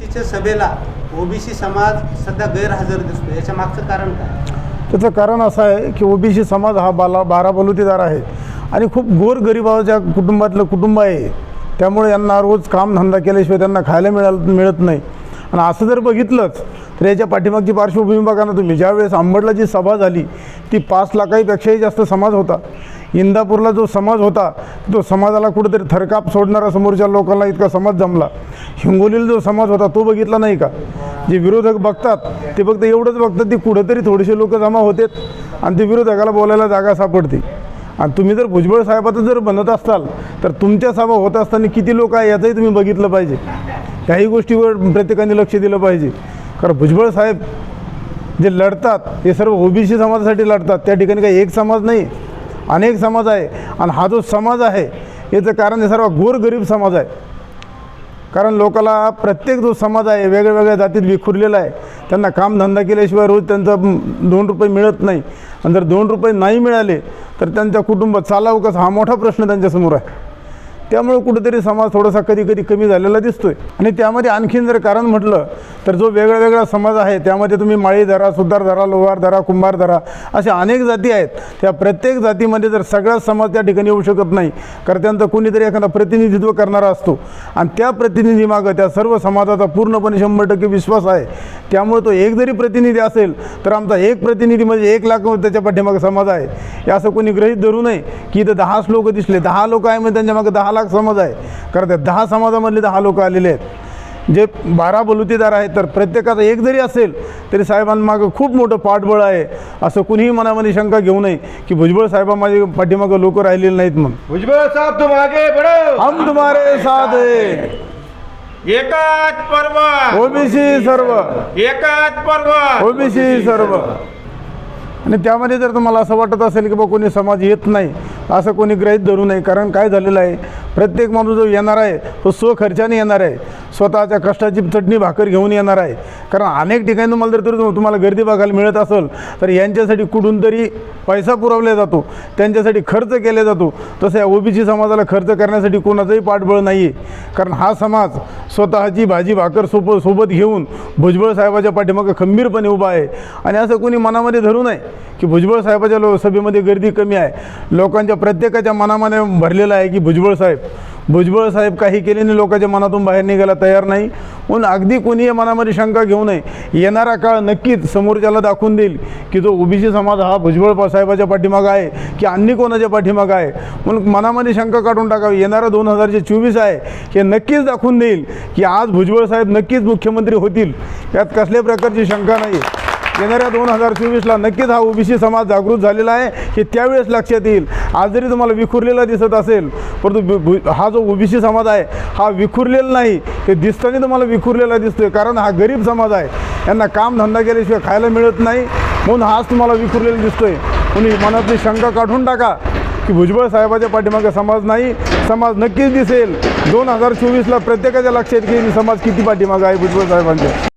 ओबीसीच्या सभेला ओबीसी समाज सध्या गैरहजर दिसतो याच्या मागचं कारण काय? त्याचं कारण असं आहे की ओबीसी समाज हा बाला बारा बलुतेदार आहे आणि खूप गोरगरिबाच्या कुटुंबातलं कुटुंब आहे. त्यामुळे यांना रोज कामधंदा केल्याशिवाय त्यांना खायला मिळाल मिळत नाही. आणि असं जर बघितलंच तर याच्या पाठीमागची पार्श्वभूमी बघा ना तुम्ही. ज्यावेळेस आंबडला जी सभा झाली ती पाच लाखाहीपेक्षाही जास्त समाज होता. इंदापूरला जो समाज होता तो समाजाला कुठेतरी थरकाप सोडणारा समोरच्या लोकांना इतका समाज जमला. हिंगोलीला जो समाज होता तो बघितला नाही का? जे विरोधक बघतात ते फक्त एवढंच बघतात की कुठेतरी थोडेसे लोक जमा होतात आणि ते विरोधकाला बोलायला जागा सापडते आणि तुम्ही जर भुजबळ साहेबाचं जर बनत असाल तर तुमच्या सभा होत असताना किती लोक आहे याचंही तुम्ही बघितलं पाहिजे. ह्याही गोष्टीवर प्रत्येकाने लक्ष दिलं पाहिजे. कारण भुजबळ साहेब जे लढतात हे सर्व ओबीसी समाजासाठी लढतात. त्या ठिकाणी काही एक समाज नाही. अनेक समाज आहे. आणि हा जो समाज आहे याचं कारण हे सर्व गोरगरीब समाज आहे. कारण लोकाला प्रत्येक जो समाज आहे वेगळ्या वेगळ्या जातीत विखुरलेला आहे. त्यांना कामधंदा केल्याशिवाय रोज त्यांचा दोन रुपये मिळत नाही. आणि जर दोन रुपये नाही मिळाले तर त्यांच्या कुटुंबात चालावं कसं हा मोठा प्रश्न त्यांच्यासमोर आहे. त्यामुळे कुठेतरी समाज थोडासा कधी कधी कमी झालेला दिसतोय. आणि त्यामध्ये आणखीन जर कारण म्हटलं तर जो वेगळा वेगळा समाज आहे त्यामध्ये तुम्ही माळी धरा सुधार धरा लोहार धरा कुंभार धरा अशा अनेक जाती आहेत. त्या प्रत्येक जातीमध्ये जर सगळाच समाज त्या ठिकाणी येऊ शकत नाही कारण त्यांचं कोणीतरी एखादा प्रतिनिधित्व करणारा असतो. आणि त्या प्रतिनिधीमागं त्या सर्व समाजाचा पूर्णपणे शंभर टक्के विश्वास आहे. त्यामुळे तो एक जरी प्रतिनिधी असेल तर आमचा एक प्रतिनिधी म्हणजे एक लाख त्याच्या पाठीमागं समाज आहे. हे असं कोणी गृहीत धरू नये की इथं दहाच लोक दिसले. दहा लोक आहे म्हणजे त्यांच्या मागे दहा लाख समाज आहे. कारण त्या दहा समाजामधले दहा लोक आलेले आहेत. जे बारा बलुतेदार आहेत तर प्रत्येकाचा एक जरी असेल तरी साहेबांमागं खूप मोठं पाठबळ आहे. असं कुणीही मनामध्ये शंका घेऊ नये की भुजबळ साहेबा माझे पाठीमागं लोक राहिलेले नाहीत मग भुजबळ साहब तुम आगे बढ़ो! हम तुम्हारे साथ है. एकाच पर्व! ओबीसी सर्व. एकाच पर्व! ओबीसी सर्व. आणि त्यामध्ये जर तुम्हाला असं वाटत असेल की बा कोणी समाज येत नाही असं कोणी ग्रहित धरू नये. कारण काय झालेलं आहे? प्रत्येक माणूस जो येणार आहे तो स्वखर्चाने येणार आहे. स्वतःच्या कष्टाची चटणी भाकर घेऊन येणार आहे. कारण अनेक ठिकाणी तुम्हाला जर तरी तुम्हाला गर्दी बघायला मिळत असेल तर यांच्यासाठी कुठून तरी पैसा पुरवला जातो. त्यांच्यासाठी खर्च केला जातो. तसं या ओबीसी समाजाला खर्च करण्यासाठी कोणाचंही पाठबळ नाही आहे कारण हा समाज स्वतःची भाजी भाकर सोप सोबत घेऊन भुजबळ साहेबाच्या पाठीमागं खंबीरपणे उभा आहे. आणि असं कोणी मनामध्ये धरू नये की भुजबळ साहेबाच्या लो सभेमध्ये गर्दी कमी आहे. लोकांच्या प्रत्येकाच्या मनामध्ये भरलेलं आहे की भुजबळ साहेब भुजबळ साहेब काही केल्याने लोकांच्या मनातून बाहेर निघायला तयार नाही. म्हणून अगदी कोणीही मनामध्ये शंका घेऊ नये. येणारा काळ नक्कीच समोरच्याला दाखवून देईल की जो ओबीसी समाज हा भुजबळ साहेबाच्या पाठीमागं आहे की अन्य कोणाच्या पाठीमागं आहे. म्हणून मनामध्ये शंका काढून टाकावी. येणारा दोन हजारचे चोवीस आहे हे नक्कीच दाखवून देईल की आज भुजबळ साहेब नक्कीच मुख्यमंत्री होतील. यात कसल्या प्रकारची शंका नाही येणाऱ्या दोन हजार चोवीसला नक्कीच हा ओबीसी समाज जागृत झालेला आहे हे त्यावेळेस लक्षात येईल. आज जरी तुम्हाला विखुरलेला दिसत असेल परंतु हा जो ओबीसी समाज आहे हा विखुरलेला नाही ते दिसताना तुम्हाला विखुरलेला दिसतोय कारण हा गरीब समाज आहे. यांना काम धंदा केल्याशिवाय खायला मिळत नाही म्हणून हाच तुम्हाला विखुरलेला दिसतोय. कोणी मनातली शंका काढून टाका की भुजबळ साहेबाच्या पाठीमागे समाज नाही समाज नक्कीच दिसेल. दोन हजार चोवीसला प्रत्येकाच्या लक्षात येईल समाज किती पाठीमागं आहे भुजबळ साहेबांच्या.